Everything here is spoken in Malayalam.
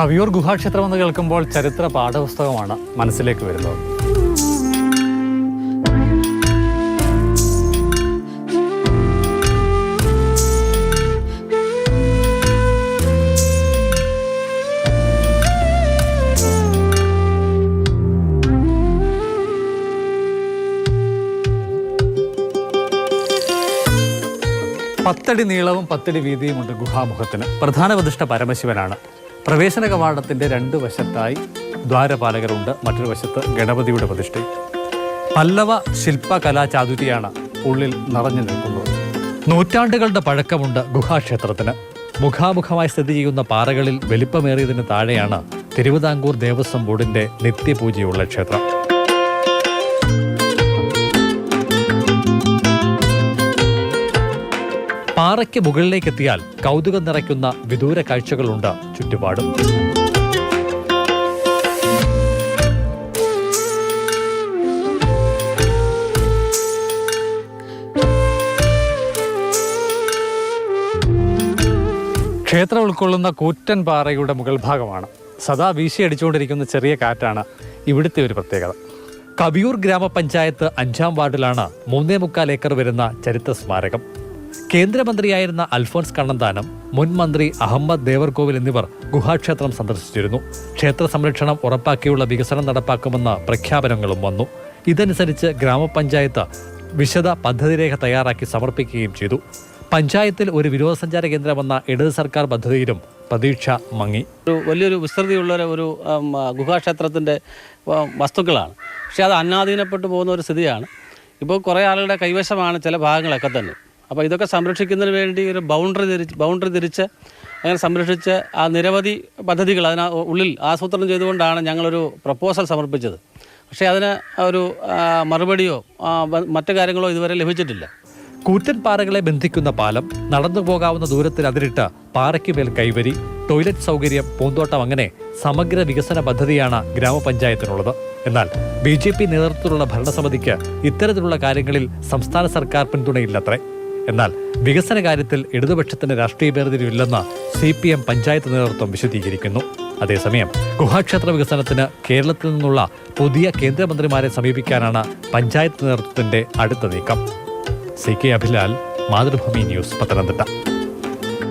കവിയൂർ ഗുഹാക്ഷേത്രം എന്ന് കേൾക്കുമ്പോൾ ചരിത്ര പാഠപുസ്തകമാണ് മനസ്സിലേക്ക് വരുന്നത്. പത്തടി നീളവും പത്തടി വീതിയുമുണ്ട് ഗുഹാമുഖത്തിന്. പ്രധാന പ്രതിഷ്ഠ പരമശിവനാണ്. പ്രവേശന കവാടത്തിന്റെ രണ്ട് വശത്തായി ദ്വാരപാലകരുണ്ട്. മറ്റൊരു വശത്ത് ഗണപതിയുടെ പ്രതിഷ്ഠയും പല്ലവ ശില്പകലാ ചാതുരിയാണ് ഉള്ളിൽ നിറഞ്ഞു നിൽക്കുന്നത്. നൂറ്റാണ്ടുകളുടെ പഴക്കമുണ്ട് ഗുഹാക്ഷേത്രത്തിന്. മുഖാമുഖമായി സ്ഥിതി ചെയ്യുന്ന പാറകളിൽ വലിപ്പമേറിയതിന് താഴെയാണ് തിരുവിതാംകൂർ ദേവസ്വം ബോർഡിന്റെ നിത്യപൂജയുള്ള ക്ഷേത്രം. പാറയ്ക്ക് മുകളിലേക്കെത്തിയാൽ കൗതുകം നിറയ്ക്കുന്ന വിദൂര കാഴ്ചകളുണ്ട് ചുറ്റുപാടും. ക്ഷേത്രം ഉൾക്കൊള്ളുന്ന കൂറ്റൻ പാറയുടെ മുകൾ ഭാഗമാണ്. സദാ വീശിയടിച്ചുകൊണ്ടിരിക്കുന്ന ചെറിയ കാറ്റാണ് ഇവിടുത്തെ ഒരു പ്രത്യേകത. കവിയൂർ ഗ്രാമപഞ്ചായത്ത് അഞ്ചാം വാർഡിലാണ് മൂന്നേ മുക്കാൽ ഏക്കർ വരുന്ന ചരിത്ര സ്മാരകം. കേന്ദ്രമന്ത്രിയായിരുന്ന അൽഫോൺസ് കണ്ണന്താനം മുൻ മന്ത്രി അഹമ്മദ് ദേവർകോവിൽ എന്നിവർ ഗുഹാക്ഷേത്രം സന്ദർശിച്ചിരുന്നു. ക്ഷേത്ര സംരക്ഷണം ഉറപ്പാക്കിയുള്ള വികസനം നടപ്പാക്കുമെന്ന പ്രഖ്യാപനങ്ങളും വന്നു. ഇതനുസരിച്ച് ഗ്രാമപഞ്ചായത്ത് വിശദ പദ്ധതി രേഖ തയ്യാറാക്കി സമർപ്പിക്കുകയും ചെയ്തു. പഞ്ചായത്തിൽ ഒരു വിനോദസഞ്ചാര കേന്ദ്രമെന്ന ഇടത് സർക്കാർ പദ്ധതിയിലും പ്രതീക്ഷ മങ്ങി. ഒരു വലിയൊരു വിസ്തൃതിയുള്ള ഒരു- ഗുഹാക്ഷേത്രത്തിന്റെ വസ്തുക്കളാണ്. പക്ഷേ അത് അന്നാധീനപ്പെട്ടു പോകുന്ന ഒരു സ്ഥിതിയാണ്. ഇപ്പോൾ കുറേ ആളുകളുടെ കൈവശമാണ് ചില ഭാഗങ്ങളൊക്കെ തന്നെ. അപ്പോൾ ഇതൊക്കെ സംരക്ഷിക്കുന്നതിന് വേണ്ടി ഒരു ബൗണ്ടറി തിരിച്ച് ബൗണ്ടറി തിരിച്ച് അങ്ങനെ സംരക്ഷിച്ച് ആ നിരവധി പദ്ധതികൾ അതിന് ഉള്ളിൽ ആസൂത്രണം ചെയ്തുകൊണ്ടാണ് ഞങ്ങളൊരു പ്രപ്പോസൽ സമർപ്പിച്ചത്. പക്ഷേ അതിന് ഒരു മറുപടിയോ മറ്റു കാര്യങ്ങളോ ഇതുവരെ ലഭിച്ചിട്ടില്ല. കൂറ്റൻ പാറകളെ ബന്ധിക്കുന്ന പാലം നടന്നു പോകാവുന്ന ദൂരത്തിൽ അതിരിട്ട് പാറയ്ക്ക് മേൽ കൈവരി ടോയ്ലറ്റ് സൗകര്യം പൂന്തോട്ടം അങ്ങനെ സമഗ്ര വികസന പദ്ധതിയാണ് ഗ്രാമപഞ്ചായത്തിനുള്ളത്. എന്നാൽ ബി ജെ പി നേതൃത്വത്തിലുള്ള ഭരണസമിതിക്ക് ഇത്തരത്തിലുള്ള കാര്യങ്ങളിൽ സംസ്ഥാന സർക്കാർ പിന്തുണയില്ലത്രേ. എന്നാൽ വികസന കാര്യത്തിൽ ഇടതുപക്ഷത്തിന് രാഷ്ട്രീയ വേർതിരിവില്ലെന്ന് സി പി എം പഞ്ചായത്ത് നേതൃത്വം വിശദീകരിക്കുന്നു. അതേസമയം ഗുഹാക്ഷേത്ര വികസനത്തിന് കേരളത്തിൽ നിന്നുള്ള പുതിയ കേന്ദ്രമന്ത്രിമാരെ സമീപിക്കാനാണ് പഞ്ചായത്ത് നേതൃത്വത്തിന്റെ അടുത്ത നീക്കം. C K Abhilal Mathrubhumi news Pathanamthitta.